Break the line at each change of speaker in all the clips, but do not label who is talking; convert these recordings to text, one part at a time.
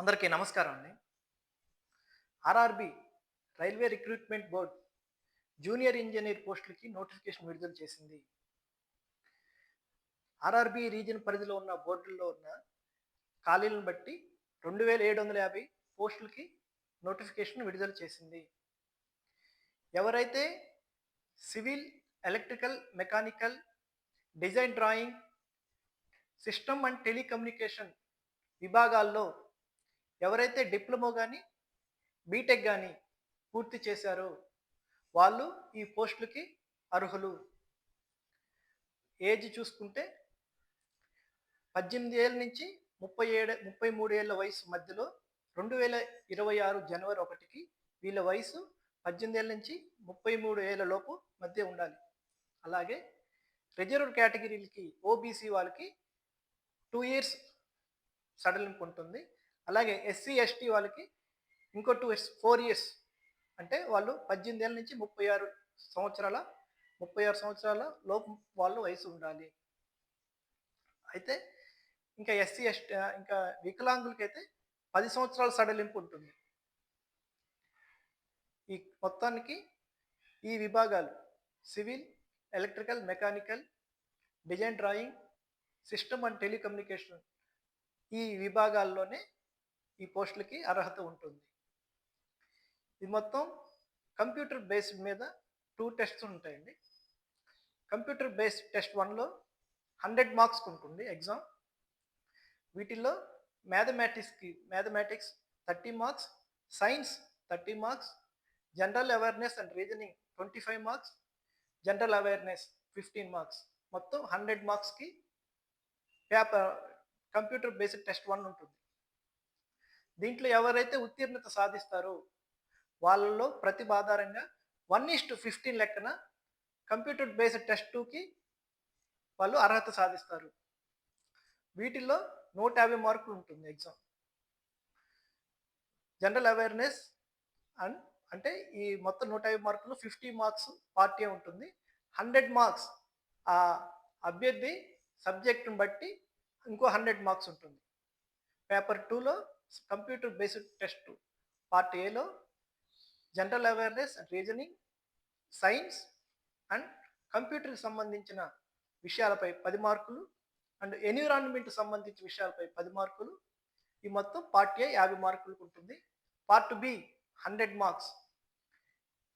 అందరికీ నమస్కారం అండి. RRB railway recruitment board junior engineer పోస్టులకి నోటిఫికేషన్ విడుదల చేసింది. ఆర్ఆర్బి రీజన్ పరిధిలో ఉన్న బోర్డుల్లో ఉన్న ఖాళీలను బట్టి రెండు వేల ఏడు వందల యాభై పోస్టులకి నోటిఫికేషన్ విడుదల చేసింది. ఎవరైతే civil electrical mechanical design drawing system and telecommunication విభాగాల్లో ఎవరైతే డిప్లొమో కానీ బీటెక్ కానీ పూర్తి చేశారో వాళ్ళు ఈ పోస్టులకి అర్హులు. ఏజ్ చూసుకుంటే పద్దెనిమిది ఏళ్ళ నుంచి ముప్పై ఏడు ముప్పై మూడు ఏళ్ళ వయసు మధ్యలో రెండు వేల ఇరవై ఆరు జనవరి ఒకటికి వీళ్ళ వయసు పద్దెనిమిది ఏళ్ళ నుంచి ముప్పై మూడు ఏళ్ళ లోపు మధ్య ఉండాలి. అలాగే రిజర్వ్ కేటగిరీలకి ఓబీసీ వాళ్ళకి టూ ఇయర్స్ సడలింపు ఉంటుంది. అలాగే ఎస్సీ ఎస్టీ వాళ్ళకి ఇంకో టూ ఇయర్స్ ఫోర్ ఇయర్స్ అంటే వాళ్ళు పద్దెనిమిది ఏళ్ళ నుంచి ముప్పై ఆరు సంవత్సరాల ముప్పై ఆరు సంవత్సరాల లోపు వాళ్ళు వయసు ఉండాలి. అయితే ఇంకా ఎస్సీ ఎస్టీ ఇంకా వికలాంగులకి అయితే పది సంవత్సరాల సడలింపు ఉంటుంది. ఈ మొత్తానికి ఈ విభాగాలు civil electrical mechanical design drawing system and telecommunication ఈ విభాగాల్లోనే ఈ పోస్టులకి అర్హత ఉంటుంది. ఇది మొత్తం కంప్యూటర్ బేస్డ్ మీద టూ టెస్ట్స్ ఉంటాయండి. కంప్యూటర్ బేస్డ్ టెస్ట్ వన్లో హండ్రెడ్ మార్క్స్కి ఉంటుంది ఎగ్జామ్. వీటిల్లో మ్యాథమెటిక్స్కి mathematics thirty marks science thirty marks general awareness and reasoning twenty five marks general awareness fifteen marks. మొత్తం హండ్రెడ్ మార్క్స్కి paper computer based test one ఉంటుంది. దీంట్లో ఎవరైతే ఉత్తీర్ణత సాధిస్తారో వాళ్ళలో ప్రతిభ ఆధారంగా వన్ ఈస్ట్ టు ఫిఫ్టీన్ లెక్కన కంప్యూటర్ బేస్డ్ టెస్ట్ టూకి వాళ్ళు అర్హత సాధిస్తారు. వీటిల్లో నూట యాభై మార్కులు ఉంటుంది ఎగ్జామ్ జనరల్ అవేర్నెస్ అండ్ అంటే ఈ మొత్తం నూట యాభై మార్కులు ఫిఫ్టీ మార్క్స్ పార్టీ ఉంటుంది. హండ్రెడ్ మార్క్స్ ఆ అభ్యర్థి సబ్జెక్టును బట్టి ఇంకో హండ్రెడ్ మార్క్స్ ఉంటుంది. పేపర్ టూలో కంప్యూటర్ బేస్డ్ టెస్ట్. పార్ట్ ఏలో general awareness and reasoning science and కంప్యూటర్కి సంబంధించిన విషయాలపై పది మార్కులు అండ్ ఎన్విరాన్మెంట్ సంబంధించిన విషయాలపై పది మార్కులు. ఈ మొత్తం పార్ట్ ఏ యాభై మార్కులకు ఉంటుంది. Part B hundred marks.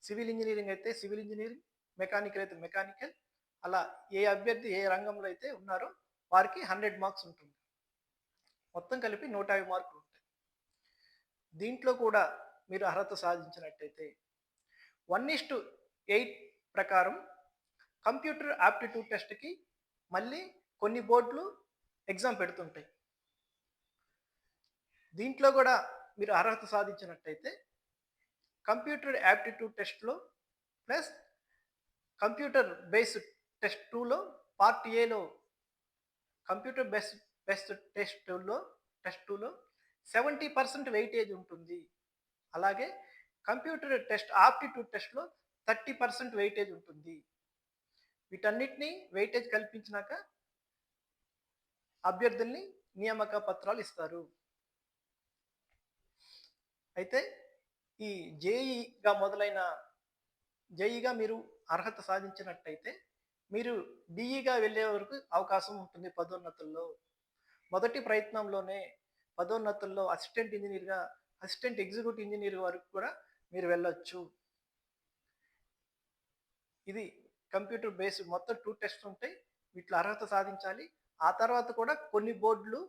Civil engineering అయితే సివిల్ ఇంజనీరింగ్ మెకానికల్ అయితే మెకానికల్. అలా ఏ అభ్యర్థి ఏ రంగంలో అయితే ఉన్నారో వారికి హండ్రెడ్ మార్క్స్ ఉంటుంది. మొత్తం కలిపి నూట యాభై మార్కులు దీంట్లో కూడా మీరు అర్హత సాధించినట్టయితే వన్ ఇస్ టు ఎయిట్ ప్రకారం కంప్యూటర్ యాప్టిట్యూడ్ టెస్ట్కి మళ్ళీ కొన్ని బోర్డులు ఎగ్జామ్ పెడుతుంటాయి. దీంట్లో కూడా మీరు అర్హత సాధించినట్టయితే కంప్యూటర్ యాప్టిట్యూడ్ టెస్ట్లో ప్లస్ కంప్యూటర్ బేస్డ్ టెస్ట్ టూలో పార్ట్ ఏలో కంప్యూటర్ బేస్డ్ బేస్డ్ టెస్ట్ టూలో టెస్ట్ టూలో సెవెంటీ పర్సెంట్ వెయిటేజ్ ఉంటుంది. అలాగే కంప్యూటర్ టెస్ట్ ఆప్టిట్యూడ్ టెస్ట్లో థర్టీ పర్సెంట్ వెయిటేజ్ ఉంటుంది. వీటన్నిటిని వెయిటేజ్ కల్పించినాక అభ్యర్థుల్ని నియామక పత్రాలు ఇస్తారు. అయితే ఈ జేఈగా మొదలైన జేఈగా మీరు అర్హత సాధించినట్టయితే మీరు డిఈగా వెళ్ళే వరకు అవకాశం ఉంటుంది పదోన్నతుల్లో. మొదటి ప్రయత్నంలోనే పదోన్నతుల్లో అసిస్టెంట్ ఇంజనీర్గా అసిస్టెంట్ ఎగ్జిక్యూటివ్ ఇంజనీర్ వరకు కూడా మీరు వెళ్ళొచ్చు. ఇది కంప్యూటర్ బేస్ మొత్తం టూ టెస్ట్ ఉంటాయి. వీటిలో అర్హత సాధించాలి. ఆ తర్వాత కూడా కొన్ని బోర్డులు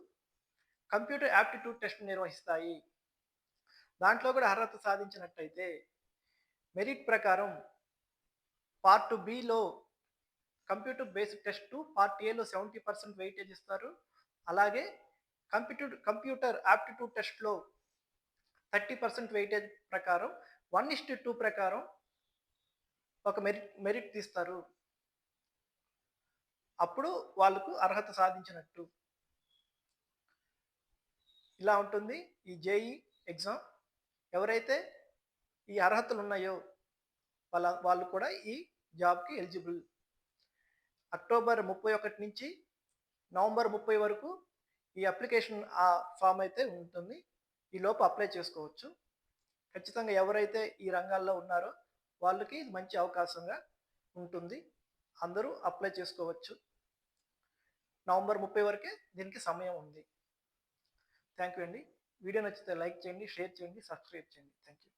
కంప్యూటర్ యాప్టిట్యూడ్ టెస్ట్ నిర్వహిస్తాయి. దాంట్లో కూడా అర్హత సాధించినట్టయితే మెరిట్ ప్రకారం పార్ట్ బిలో కంప్యూటర్ బేస్డ్ టెస్ట్ పార్ట్ ఏలో సెవెంటీ పర్సెంట్ వెయిటేజ్ ఇస్తారు. అలాగే కంప్యూటర్ కంప్యూటర్ ఆప్టిట్యూడ్ టెస్ట్లో థర్టీ పర్సెంట్ వెయిటేజ్ ప్రకారం వన్ ఇస్ టూ ప్రకారం ఒక మెరిట్ మెరిట్ తీస్తారు. అప్పుడు వాళ్ళకు అర్హత సాధించినట్టు. ఇలా ఉంటుంది ఈ జేఈ ఎగ్జామ్. ఎవరైతే ఈ అర్హతలు ఉన్నాయో వాళ్ళ వాళ్ళు కూడా ఈ జాబ్కి ఎలిజిబుల్. అక్టోబర్ ముప్పై ఒకటి నుంచి నవంబర్ ముప్పై వరకు ఈ అప్లికేషన్ ఆ ఫామ్ అయితే ఉంటుంది. ఈ లోపు అప్లై చేసుకోవచ్చు. ఖచ్చితంగా ఎవరైతే ఈ రంగాల్లో ఉన్నారో వాళ్ళకి ఇది మంచి అవకాశంగా ఉంటుంది. అందరూ అప్లై చేసుకోవచ్చు. నవంబర్ ముప్పై వరకే దీనికి సమయం ఉంది. థ్యాంక్ యూ అండి. వీడియో నచ్చితే లైక్ చేయండి షేర్ చేయండి సబ్స్క్రైబ్ చేయండి. Thank you